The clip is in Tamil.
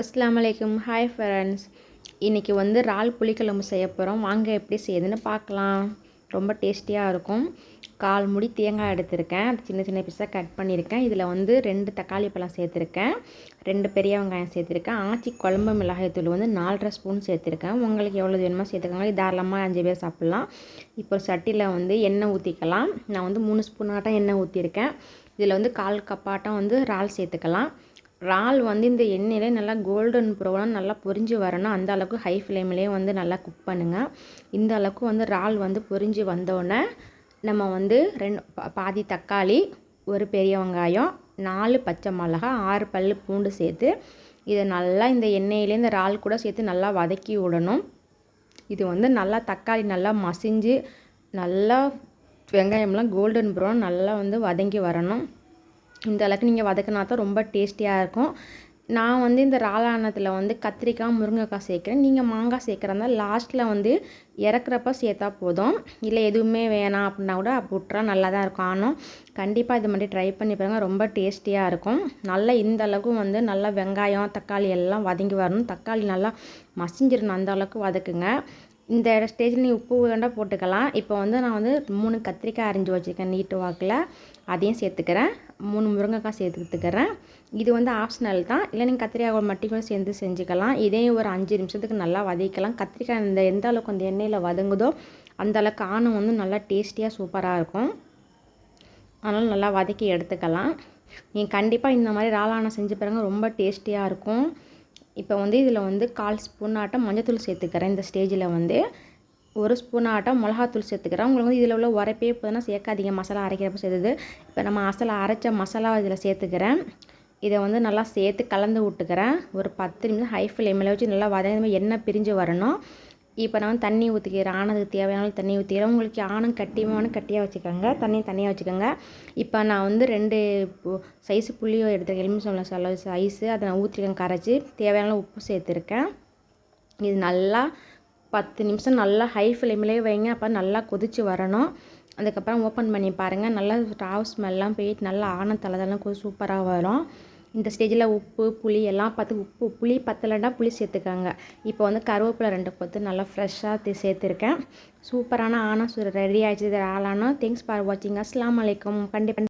அஸ்லாம் வலைக்கம் ஹாய் ஃப்ரெண்ட்ஸ் இன்றைக்கி வந்து இறால் புளிக்குழம்பு செய்ய போகிறோம் வாங்க எப்படி செய்யுதுன்னு பார்க்கலாம். ரொம்ப டேஸ்டியாக இருக்கும். கால் முடி தேங்காய் எடுத்திருக்கேன். அது சின்ன சின்ன பீஸாக கட் பண்ணியிருக்கேன். இதில் வந்து ரெண்டு தக்காளி பழம் சேர்த்துருக்கேன். ரெண்டு பெரிய வெங்காயம் சேர்த்துருக்கேன். ஆச்சி குழம்பு மிளகாய்த்தூள் வந்து நாலரை ஸ்பூன் சேர்த்துருக்கேன். உங்களுக்கு எவ்வளோ வேணுமோ சேர்த்துக்கோங்க. தாராளமாக அஞ்சு பேர் சாப்பிட்லாம். இப்போ சட்டியில் வந்து எண்ணெய் ஊற்றிக்கலாம் நான் வந்து மூணு ஸ்பூன் ஆட்டம் எண்ணெய் ஊற்றிருக்கேன் இதில் வந்து கால் கப்பாட்டம் வந்து இறால் சேர்த்துக்கலாம். இறால் வந்து இந்த எண்ணெயிலே நல்லா கோல்டன் ப்ரௌனாக நல்லா பொரிஞ்சு வரணும். அந்த அளவுக்கு ஹை ஃப்ளேம்லேயே வந்து நல்லா குக் பண்ணுங்கள் இந்த அளவுக்கு வந்து இறால் வந்து பொரிஞ்சு வந்தோடனே நம்ம வந்து ரெண்டு பாதி தக்காளி ஒரு பெரிய வெங்காயம் நாலு பச்சை மிளகா ஆறு பல் பூண்டு சேர்த்து இதை நல்லா இந்த எண்ணெயிலே இந்த இறால் கூட சேர்த்து நல்லா வதக்கி விடணும். இது வந்து நல்லா தக்காளி நல்லா மசிஞ்சு நல்லா வெங்காயம்லாம் கோல்டன் ப்ரௌன் நல்லா வந்து வதங்கி வரணும். இந்த அளவுக்கு நீங்கள் வதக்கினா தான் ரொம்ப டேஸ்டியாக இருக்கும். நான் வந்து இந்த ராளானத்தில் வந்து கத்திரிக்காய் முருங்கைக்காய் சேர்க்குறேன். நீங்கள் மாங்காய் சேர்க்குறதா லாஸ்ட்டில் வந்து இறக்குறப்ப சேர்த்தா போதும். இல்லை எதுவுமே வேணாம் அப்படின்னா கூட விட்றா நல்லா தான் இருக்கும். ஆனால் கண்டிப்பாக இது மாதிரி ட்ரை பண்ணி பாருங்கள் ரொம்ப டேஸ்டியாக இருக்கும். நல்லா இந்த அளவுக்கு வந்து நல்லா வெங்காயம் தக்காளி எல்லாம் வதங்கி வரணும். தக்காளி நல்லா மசிஞ்சிடணும் அந்த அளவுக்கு வதக்குங்க. இந்த ஸ்டேஜில் நீ உப்பு வேண்டாம் போட்டுக்கலாம். இப்போ வந்து நான் வந்து மூணு கத்திரிக்காய் அரிஞ்சு வச்சுருக்கேன் நீட்டு வாக்கில். அதையும் சேர்த்துக்கிறேன். மூணு முருங்கைக்காய் சேர்த்துக்கிறேன் இது வந்து ஆப்ஷனல் தான். இல்லை நீங்கள் கத்திரிக்காய் மட்டும் சேர்ந்து செஞ்சுக்கலாம். இதையும் ஒரு அஞ்சு நிமிஷத்துக்கு நல்லா வதக்கலாம் கத்திரிக்காய் இந்த எந்த அளவுக்கு அந்த எண்ணெயில் வதங்குதோ அந்த அளவுக்கு ஆணம் வந்து நல்லா டேஸ்டியாக சூப்பராக இருக்கும். அதனால் நல்லா வதக்கி எடுத்துக்கலாம். நீங்கள் கண்டிப்பாக இந்த மாதிரி ராளானம் செஞ்சு பாருங்கள் ரொம்ப டேஸ்டியாக இருக்கும். இப்போ வந்து இதில் வந்து கால் ஸ்பூன் ஆட்டம் மஞ்சத்தூள் சேர்த்துக்கிறேன். இந்த ஸ்டேஜில் வந்து ஒரு ஸ்பூன் ஆட்டம் மிளகாத்தூள் சேர்த்துக்கிறேன். உங்களுக்கு வந்து இதில் உள்ள உரைப்பே போதுன்னா சேர்க்காதீங்க மசாலா அரைக்கிறப்ப சேர்த்தது இப்போ நம்ம அசலை அரைச்ச மசாலா இதில் சேர்த்துக்கிறேன். இதை வந்து நல்லா சேர்த்து கலந்து விட்டுக்கிறேன். ஒரு பத்து நிமிஷம் ஹை ஃப்ளேமில் வச்சு நல்லா வதங்கி எண்ணெய் பிரிஞ்சு வரணும். இப்போ நான் தண்ணி ஊற்றிக்கிறேன் ஆனதுக்கு தேவையான தண்ணி ஊற்றிக்கிறேன் உங்களுக்கு ஆணும் கட்டியமான கட்டியாக வச்சுக்கோங்க. தண்ணி தனியாக வச்சுக்கோங்க. இப்போ நான் வந்து ரெண்டு சைஸு புள்ளியோ எடுத்துருக்கேன் எலுமிச்சம்பழம் சொல்ல சைஸு அதை நான் ஊற்றிருக்கேன் கரைச்சி தேவையான உப்பு சேர்த்துருக்கேன். இது நல்லா பத்து நிமிஷம் நல்லா ஹை ஃப்ளேம்லேயே வைங்க. அப்போ நல்லா கொதித்து வரணும். அதுக்கப்புறம் ஓப்பன் பண்ணி பாருங்கள் நல்லா ஸ்டாவ் ஸ்மெல்லாம் போயிட்டு நல்லா ஆன தலைதெல்லாம் சூப்பராக வரும். இந்த ஸ்டேஜில் உப்பு புளி எல்லாம் பார்த்து உப்பு புளி பத்தலைன்னா புளி சேர்த்துக்காங்க. இப்போ வந்து கருவேப்பிலை ரெண்டு கொத்து நல்லா ஃப்ரெஷ்ஷாக சேர்த்துருக்கேன். சூப்பரான ஆனால் ரெடி ஆகிடுச்சு ஆளானோ தேங்க்ஸ் ஃபார் வாட்சிங் அஸ்லாம் வலைக்கம் கண்டிப்பாக